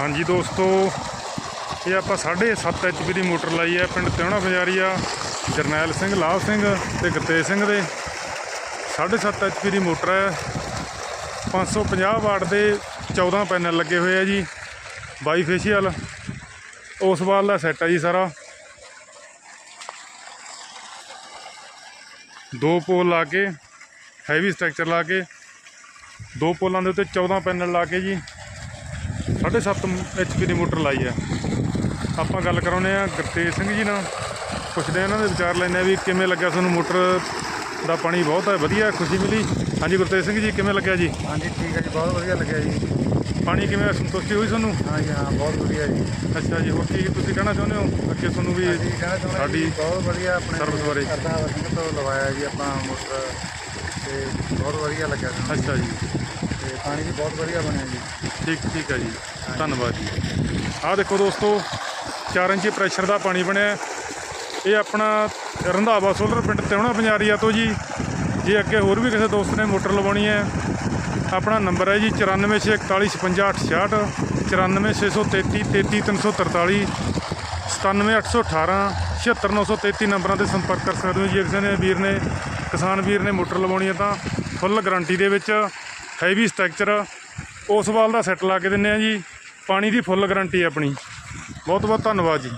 ਹਾਂਜੀ ਦੋਸਤੋ, ਇਹ ਆਪਾਂ 7.5 ਐਚਪੀ ਦੀ ਮੋਟਰ ਲਾਈ ਹੈ, ਪਿੰਡ ਤਿਉਣਾ ਬਜ਼ਾਰੀਆ, ਜਰਨੈਲ ਸਿੰਘ ਲਾਭ ਸਿੰਘ ਤੇ ਗੁਰਤੇਜ ਸਿੰਘ ਦੇ। 7.5 ਐਚਪੀ ਦੀ ਮੋਟਰ ਹੈ। 550 ਵਾਟ ਦੇ 14 ਪੈਨਲ ਲੱਗੇ ਹੋਏ ਆ ਜੀ, ਬਾਈ ਫੇਸ਼ੀਅਲ। ਉਸ ਵਾਲ ਦਾ ਸੈੱਟ ਹੈ ਜੀ ਸਾਰਾ। ਦੋ ਪੋਲ ਲਾ ਕੇ ਹੈਵੀ ਸਟਰਕਚਰ ਲਾ ਕੇ, ਦੋ ਪੋਲਾਂ ਦੇ ਉੱਤੇ 14 ਪੈਨਲ ਲਾ ਕੇ ਜੀ। 7.5 ਐਚਪੀ ਦੀ ਮੋਟਰ ਲਾਈ ਹੈ ਆਪਾਂ ਗੱਲ ਕਰਾਉਂਦੇ ਆ ਗੁਰਤੇਜ ਸਿੰਘ ਜੀ ਨਾਲ। ਪੁੱਛਦੇ ਆ ਇਹਨਾਂ ਦੇ ਵਿਚਾਰ ਲੈਂਦੇ ਆ ਵੀ ਕਿਵੇਂ ਲੱਗਿਆ ਤੁਹਾਨੂੰ ਮੋਟਰ ਦਾ ਪਾਣੀ? ਬਹੁਤ ਹੈ ਵਧੀਆ ਖੁਸ਼ੀ ਮਿਲੀ। ਹਾਂਜੀ ਗੁਰਤੇਜ ਸਿੰਘ ਜੀ ਕਿਵੇਂ ਲੱਗਿਆ ਜੀ? ਹਾਂਜੀ ਠੀਕ ਹੈ ਜੀ ਬਹੁਤ ਵਧੀਆ ਲੱਗਿਆ ਜੀ। ਪਾਣੀ ਕਿਵੇਂ ਸੰਤੁਸ਼ਟੀ ਹੋਈ ਤੁਹਾਨੂੰ? ਹਾਂਜੀ ਹਾਂ ਬਹੁਤ ਵਧੀਆ ਜੀ। ਅੱਛਾ ਜੀ ਹੋਰ ਕੀ ਤੁਸੀਂ ਕਹਿਣਾ ਚਾਹੁੰਦੇ ਹੋ? ਅੱਗੇ ਤੁਹਾਨੂੰ ਵੀ ਸਾਡੀ ਜੀ ਬਹੁਤ ਵਧੀਆ ਆਪਣੇ ਸਰਵਿਸ ਬਾਰੇ। ਅਰਦਾਸ ਸਿੰਘ ਤੋਂ ਲਵਾਇਆ ਜੀ ਆਪਾਂ ਮੋਟਰ। ਤੇ ਬਹੁਤ ਵਧੀਆ ਲੱਗਿਆ ਅੱਛਾ ਜੀ। ਤੇ ਪਾਣੀ ਵੀ ਬਹੁਤ ਵਧੀਆ ਬਣਿਆ ਜੀ। ਠੀਕ ਠੀਕ ਹੈ ਜੀ। ਧੰਨਵਾਦ ਜੀ। ਆਹ ਦੇਖੋ ਦੋਸਤੋ 4 ਇੰਚੀ ਪ੍ਰੈਸ਼ਰ ਦਾ ਪਾਣੀ ਬਣਿਆ। ਇਹ ਆਪਣਾ ਰੰਧਾਵਾ ਸੋਲਰ ਪਿੰਡ ਤਿਉਣਾ ਪੰਜਾਰੀਆ ਤੋਂ ਜੀ। ਜੇ ਅੱਗੇ ਹੋਰ ਵੀ ਕਿਸੇ ਦੋਸਤ ਨੇ ਮੋਟਰ ਲਵਾਉਣੀ ਹੈ, ਆਪਣਾ ਨੰਬਰ ਹੈ ਜੀ 9461455866 94633 33343 97818 76933 ਨੰਬਰਾਂ ਤੇ ਸੰਪਰਕ ਕਰ ਸਕਦੇ ਹੋ ਜੇ ਕਿਸੇ ਨੇ ਵੀਰ ਨੇ, ਕਿਸਾਨ ਵੀਰ ਨੇ ਮੋਟਰ ਲਵਾਉਣੀ ਹੈ ਤਾਂ ਫੁੱਲ ਗਾਰੰਟੀ ਦੇ ਵਿੱਚ ਹੈਵੀ ਸਟਰਕਚਰ, ਉਸ ਵਾਲ ਦਾ ਸੈੱਟ ਲਾ ਕੇ ਦਿੰਨੇ ਆ ਜੀ। ਪਾਣੀ ਦੀ ਫੁੱਲ ਗਾਰੰਟੀ ਆਪਣੀ। ਬਹੁਤ ਬਹੁਤ ਧੰਨਵਾਦ ਜੀ।